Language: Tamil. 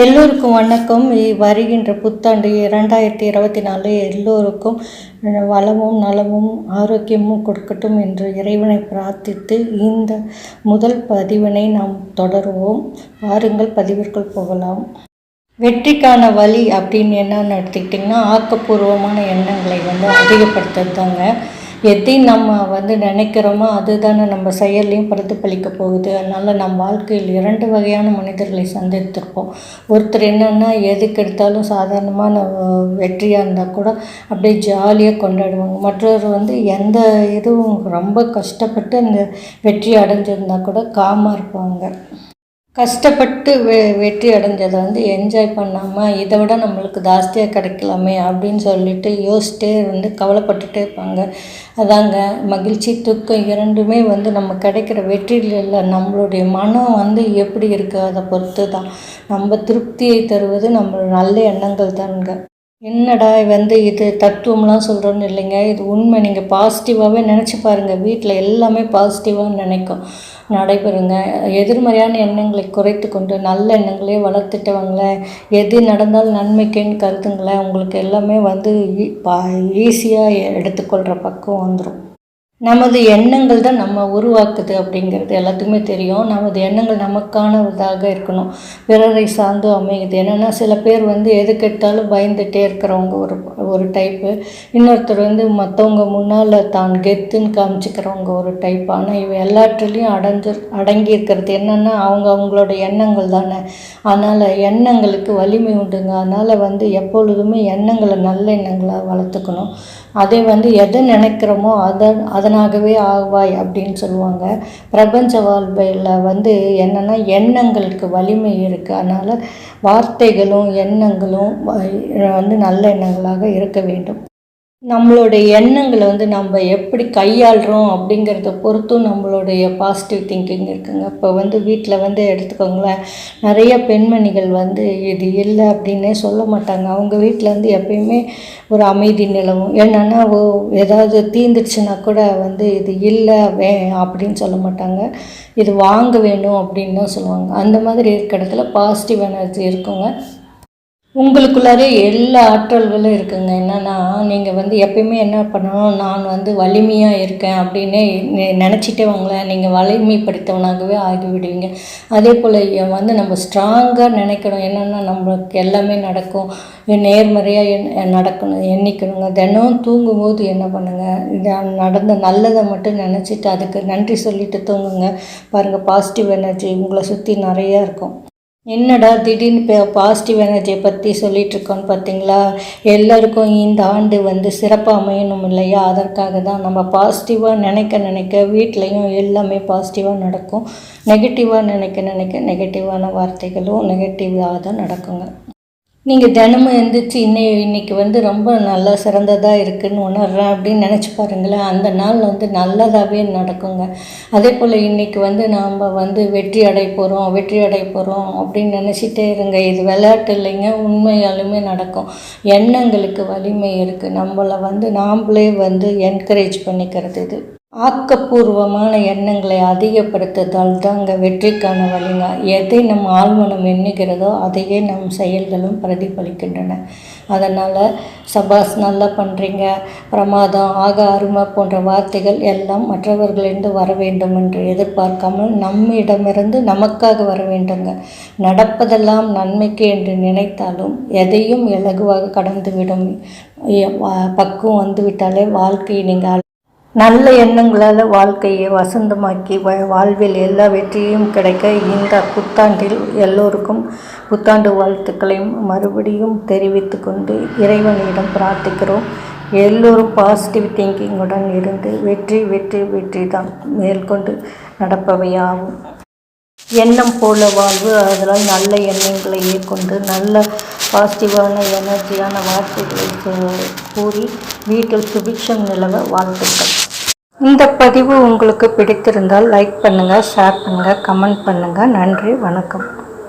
எல்லோருக்கும் வணக்கம். வருகின்ற புத்தாண்டு இரண்டாயிரத்தி இருபத்தி நாலு எல்லோருக்கும் வளமும் நலமும் ஆரோக்கியமும் கொடுக்கட்டும் என்று இறைவனை பிரார்த்தித்து இந்த முதல் பதிவினை நாம் தொடருவோம். வாருங்கள் பதிவிற்குள் போகலாம். வெற்றிக்கான வழி அப்படின்னு என்னன்னு எடுத்துக்கிட்டிங்கன்னா ஆக்கப்பூர்வமான எண்ணங்களை வந்து அதிகப்படுத்துறது தாங்க எதை நம்ம வந்து நினைக்கிறோமோ அதுதானே நம்ம செயல்லையும் பிரதிபலிக்க போகுது. அதனால் நம் வாழ்க்கையில் இரண்டு வகையான மனிதர்களை சந்தித்திருப்போம். ஒருத்தர் என்னென்னா எதுக்கு எடுத்தாலும் சாதாரணமான வெற்றியாக இருந்தால் கூட அப்படியே ஜாலியாக கொண்டாடுவாங்க. மற்றவர் வந்து எந்த இதுவும் ரொம்ப கஷ்டப்பட்டு அந்த வெற்றி அடைஞ்சிருந்தால் கூட காமாக இருப்பாங்க. கஷ்டப்பட்டு வெ வெற்றி அடைஞ்சதை வந்து என்ஜாய் பண்ணாமல் இதை விட நம்மளுக்கு ஜாஸ்தியாக கிடைக்கலாமே அப்படின்னு சொல்லிட்டு யோசிச்சுட்டே வந்து கவலைப்பட்டுட்டே இருப்பாங்க. அதாங்க மகிழ்ச்சி துக்கம் இரண்டுமே வந்து நம்ம கிடைக்கிற வெற்றியில் இல்லை. நம்மளுடைய மனம் வந்து எப்படி இருக்குது அதை பொறுத்து தான் நம்ம திருப்தியை தருவது நம்ம நல்ல எண்ணங்கள் தானுங்க. என்னடா வந்து இது தத்துவம்லாம் சொல்கிறோன்னு இல்லைங்க. இது உண்மை. நீங்கள் பாசிட்டிவாகவே நினச்சி பாருங்கள் வீட்டில் எல்லாமே பாசிட்டிவாக நினைக்கும். நடைபெறுங்க. எதிர்மறையான எண்ணங்களை குறைத்து கொண்டு நல்ல எண்ணங்களே வளர்த்துட்டவாங்களே எது நடந்தாலும் நன்மைக்குன்னு கருத்துங்களேன் உங்களுக்கு எல்லாமே வந்து ஈஸியாக எடுத்துக்கொள்கிற பக்கம் வந்துடும் நமது எண்ணங்கள் தான் நம்ம உருவாக்குது அப்படிங்கிறது எல்லாத்துக்குமே தெரியும். நமது எண்ணங்கள் நமக்கானதாக இருக்கணும். பிறரை சார்ந்து அமையுது. என்னென்னா சில பேர் வந்து எது கெட்டாலும் பயந்துகிட்டே இருக்கிறவங்க ஒரு ஒரு டைப்பு இன்னொருத்தர் வந்து மற்றவங்க முன்னால் தான் கெத்துன்னு காமிச்சிக்கிறவங்க ஒரு டைப் ஆனால் இவ எல்லாற்றுலேயும் அடைஞ்சு அடங்கி இருக்கிறது. என்னென்னா அவங்க அவங்களோட எண்ணங்கள் தானே. அதனால் எண்ணங்களுக்கு வலிமை உண்டுங்க. அதனால் வந்து எப்பொழுதுமே எண்ணங்களை நல்ல எண்ணங்களாக வளர்த்துக்கணும். அதே வந்து எதை நினைக்கிறோமோ அதை அதை அதனாகவே ஆவாய் அப்படின்னு சொல்லுவாங்க. பிரபஞ்ச வாழ்வில் வந்து என்னென்னா எண்ணங்களுக்கு வலிமை இருக்குது அதனால் வார்த்தைகளும் எண்ணங்களும் வந்து நல்ல எண்ணங்களாக இருக்க வேண்டும். நம்மளுடைய எண்ணங்களை வந்து நம்ம எப்படி கையாளுறோம் அப்படிங்கிறத பொறுத்தும் நம்மளுடைய பாசிட்டிவ் திங்கிங் இருக்குங்க. இப்போ வந்து வீட்டில் வந்து எடுத்துக்கோங்களேன் நிறைய பெண்மணிகள் வந்து இது இல்லை அப்படின்னே சொல்ல மாட்டாங்க. அவங்க வீட்டில் வந்து எப்பயுமே ஒரு அமைதி நிலவும். என்னென்னா ஓ ஏதாவது தீந்துடுச்சுன்னா கூட வந்து இது இல்லை வே அப்படின்னு சொல்ல மாட்டாங்க. இது வாங்க வேணும் அப்படின்னு தான் சொல்லுவாங்க. அந்த மாதிரி இருக்கிற இடத்துல பாசிட்டிவ் எனர்ஜி இருக்குங்க. உங்களுக்குள்ளாரே எல்லா ஆற்றல்களும் இருக்குங்க. என்னென்னா நீங்கள் வந்து எப்பயுமே என்ன பண்ணணும் நான் வந்து வலிமையாக இருக்கேன் அப்படின்னே நினச்சிட்டே வாங்களேன் நீங்கள் வலிமைப்படுத்தவனாகவே ஆகிவிடுவீங்க. அதே போல் வந்து நம்ம ஸ்ட்ராங்காக நினைக்கணும். என்னென்னா நம்மளுக்கு எல்லாமே நடக்கும். நேர்மறையாக என் நடக்கணும் எண்ணிக்கணுங்க. தினம் தூங்கும்போது என்ன பண்ணுங்கள் இது நடந்த நல்லதை மட்டும் நினச்சிட்டு அதுக்கு நன்றி சொல்லிட்டு தூங்குங்க. பாருங்கள் பாசிட்டிவ் எனர்ஜி உங்களை சுற்றி நிறையா இருக்கும். என்னடா திடீர்னு இப்போ பாசிட்டிவ் எனர்ஜியை பற்றி சொல்லிகிட்ருக்கோன்னு பார்த்தீங்களா எல்லாருக்கும் இந்த ஆண்டு வந்து சிறப்பாக அமையணும் இல்லையா? அதற்காக தான் நம்ம பாசிட்டிவாக நினைக்க நினைக்க வீட்லேயும் எல்லாமே பாசிட்டிவாக நடக்கும். நெகட்டிவாக நினைக்க நினைக்க நெகட்டிவான வார்த்தைகளும் நெகட்டிவாக தான் நடக்குங்க. நீங்கள் தினமும் எழுந்திரிச்சு இன்னை இன்னைக்கு வந்து ரொம்ப நல்லா சிறந்ததாக இருக்குன்னு உணர்றேன் அப்படின்னு நினச்சி பாருங்களேன். அந்த நாள் வந்து நல்லதாகவே நடக்குங்க. அதே போல் இன்றைக்கி வந்து நாம் வந்து வெற்றி அடை போகிறோம் வெற்றி அடை போகிறோம் அப்படின்னு நினச்சிட்டே இருங்க. இது விளையாட்டு இல்லைங்க உண்மையாலுமே நடக்கும். எண்ணங்களுக்கு வலிமை இருக்குது நம்மளை வந்து நாம்ளே வந்து என்கரேஜ் பண்ணிக்கிறது இது. ஆக்கப்பூர்வமான எண்ணங்களை அதிகப்படுத்துதல் தாங்க வெற்றிக்கான வழிங்க. எதை நம் ஆழ்மனம் எண்ணுகிறதோ அதையே நம் செயல்களும் பிரதிபலிக்கின்றன. அதனால் சபாஸ் நல்லா பண்ணுறீங்க பிரமாதம் ஆக அருமை போன்ற வார்த்தைகள் எல்லாம் மற்றவர்களிருந்து வர வேண்டும் என்று எதிர்பார்க்காமல் நம்மிடமிருந்து நமக்காக வர வேண்டுங்க. நடப்பதெல்லாம் நன்மைக்கு என்று நினைத்தாலும் எதையும் இலகுவாக கடந்துவிடும். பக்குவம் வந்துவிட்டாலே வாழ்க்கையை நீங்கள் நல்ல எண்ணங்களால் வாழ்க்கையை வசந்தமாக்கி வ- வாழ்வில் எல்லா வெற்றியும் கிடைக்க இந்த புத்தாண்டில் எல்லோருக்கும் புத்தாண்டு வாழ்த்துக்களையும் மறுபடியும் தெரிவித்து கொண்டு இறைவனிடம் பிரார்த்திக்கிறோம். எல்லோரும் பாசிட்டிவ் திங்கிங்குடன் இருந்து வெற்றி வெற்றி வெற்றி தான் மேற்கொண்டு நடப்பவையாகும். எண்ணம் போல வாழ்வு அதனால் நல்ல எண்ணங்களையே கொண்டு நல்ல பாசிட்டிவான எனர்ஜியான வார்த்தைகளை கூறி வீட்டில் சுபிக்ஷம் நிலவ வாழ்த்துக்கள். இந்த பதிவு உங்களுக்கு பிடித்திருந்தால் லைக் பண்ணுங்கள் ஷேர் பண்ணுங்கள் கமெண்ட் பண்ணுங்கள் நன்றி வணக்கம்.